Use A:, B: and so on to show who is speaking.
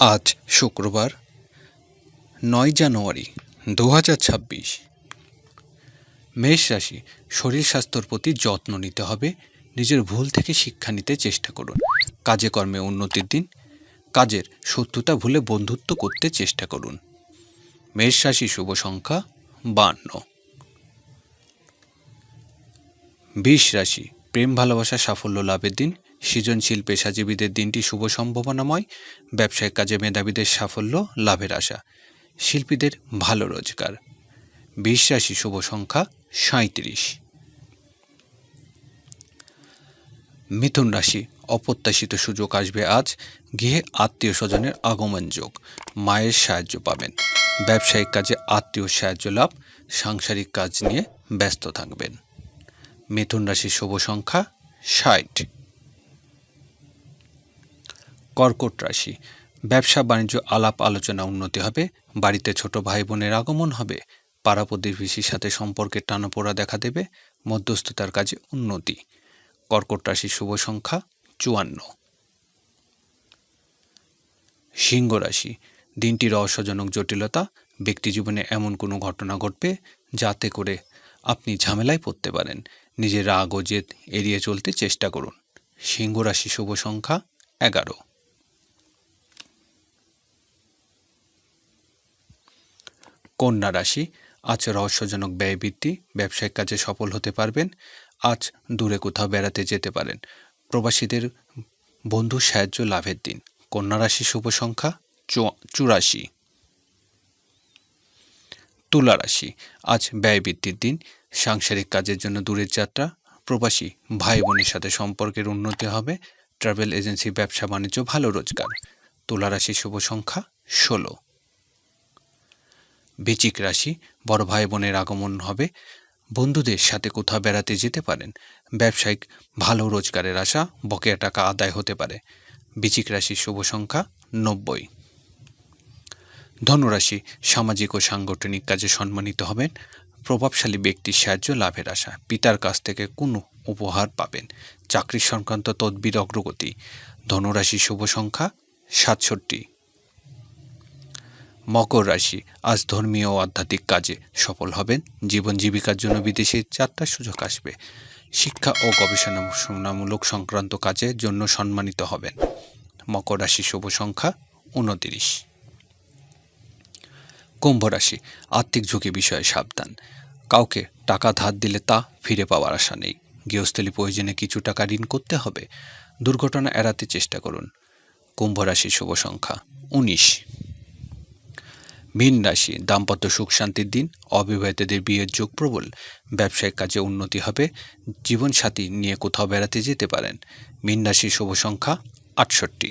A: আজ শুক্রবার, নয় জানুয়ারি দু হাজার ছাব্বিশ। মেষ রাশি, শরীর স্বাস্থ্যর প্রতি যত্ন নিতে হবে, নিজের ভুল থেকে শিক্ষা নিতে চেষ্টা করুন। কাজে কর্মে উন্নতির দিন, কাজের শত্রুতা ভুলে বন্ধুত্ব করতে চেষ্টা করুন। মেষ রাশি, শুভ সংখ্যা বান্ন। বিষ রাশি, প্রেম ভালোবাসা সাফল্য লাভের দিন সৃজনশীল পেশাজীবীদের দিনটি শুভ সম্ভাবনাময়, ব্যবসায়িক কাজে মেধাবীদের সাফল্য, লাভের আশা। শিল্পীদের ভালো রোজগার। রাশি শুভ সংখ্যা সাঁত্রিশ মিথুন রাশি, অপ্রত্যাশিত সুযোগ আসবে আজ, গৃহে আত্মীয় স্বজনের আগমন যোগ। মায়ের সাহায্য পাবেন। ব্যবসায়িক কাজে আত্মীয় সাহায্য লাভ, সাংসারিক কাজ নিয়ে ব্যস্ত থাকবেন। মিথুন রাশির শুভ সংখ্যা ষাট। কর্কট রাশি। ব্যবসা বাণিজ্য আলাপ আলোচনা উন্নতি হবে, বাড়িতে ছোট ভাই বোনের আগমন হবে পাড়া প্রতিবেশীর সাথে সম্পর্কের টানাপোড়া দেখা দেবে, মধ্যস্থতার কাজে উন্নতি। কর্কট রাশির শুভ সংখ্যা চুয়ান্ন। সিংহ রাশি। দিনটি রহস্যজনক জটিলতা, ব্যক্তি জীবনে এমন কোনো ঘটনা ঘটবে যাতে করে আপনি ঝামেলায় পড়তে পারেন। নিজের রাগ ও জেদ এড়িয়ে চলতে চেষ্টা করুন। সিংহ রাশি শুভ সংখ্যা এগারো। কন্যা রাশি, আজ রহস্যজনক ব্যয়বৃদ্ধি ব্যবসায়িক কাজে সফল হতে পারবেন, আজ দূরে কোথাও বেড়াতে যেতে পারেন। প্রবাসীদের বন্ধু সাহায্য লাভের দিন। কন্যা রাশি শুভ সংখ্যা চুরাশি। তুলা রাশি, আজ ব্যয় বৃদ্ধির দিন। সাংসারিক কাজের জন্য দূরের যাত্রা। প্রবাসী ভাই বোনের সাথে সম্পর্কের উন্নতি হবে। ট্রাভেল এজেন্সি ব্যবসা বাণিজ্য ভালো রোজগার। তুলা রাশি শুভ সংখ্যা ষোলো। বৃচিক রাশি বড় ভাই বোনের আগমন হবে। বন্ধুদের সাথে কোথাও বেড়াতে যেতে পারেন। ব্যবসায়িক ভালো রোজগারের আশা, বকেয়া টাকা আদায় হতে পারে। বৃচিক রাশির শুভ সংখ্যা নব্বই। ধনুরাশি সামাজিক ও সাংগঠনিক কাজে সম্মানিত হবেন। প্রভাবশালী ব্যক্তির সাহায্য, লাভের আশা। পিতার কাছ থেকে কোনো উপহার পাবেন। চাকরি সংক্রান্ত তদবির অগ্রগতি। ধনুরাশি শুভ সংখ্যা সাতষট্টি। মকর রাশি আজ ধর্মীয় ও আধ্যাত্মিক কাজে সফল হবেন। জীবন জীবিকার জন্য বিদেশে যাত্রার সুযোগ আসবে। শিক্ষা ও গবেষণামূলক সংক্রান্ত কাজের জন্য সম্মানিত হবেন। মকর রাশি শুভ সংখ্যা উনতিরিশ। কুম্ভ রাশি আর্থিক ঝুঁকি বিষয়ে সাবধান। কাউকে টাকা ধার দিলে তা ফিরে পাওয়ার আশা নেই। গৃহস্থলী প্রয়োজনে কিছু টাকা ঋণ করতে হবে। দুর্ঘটনা এড়াতে চেষ্টা করুন। কুম্ভ রাশি শুভ সংখ্যা উনিশ। মীন রাশি, দাম্পত্য সুখ, শান্তির দিন, অবিবাহিতদের বিয়ের যোগ প্রবল, ব্যবসায়িক কাজে উন্নতি হবে, জীবনসাথী নিয়ে কোথাও বেড়াতে যেতে পারেন। মীন রাশির শুভ সংখ্যা আটষট্টি।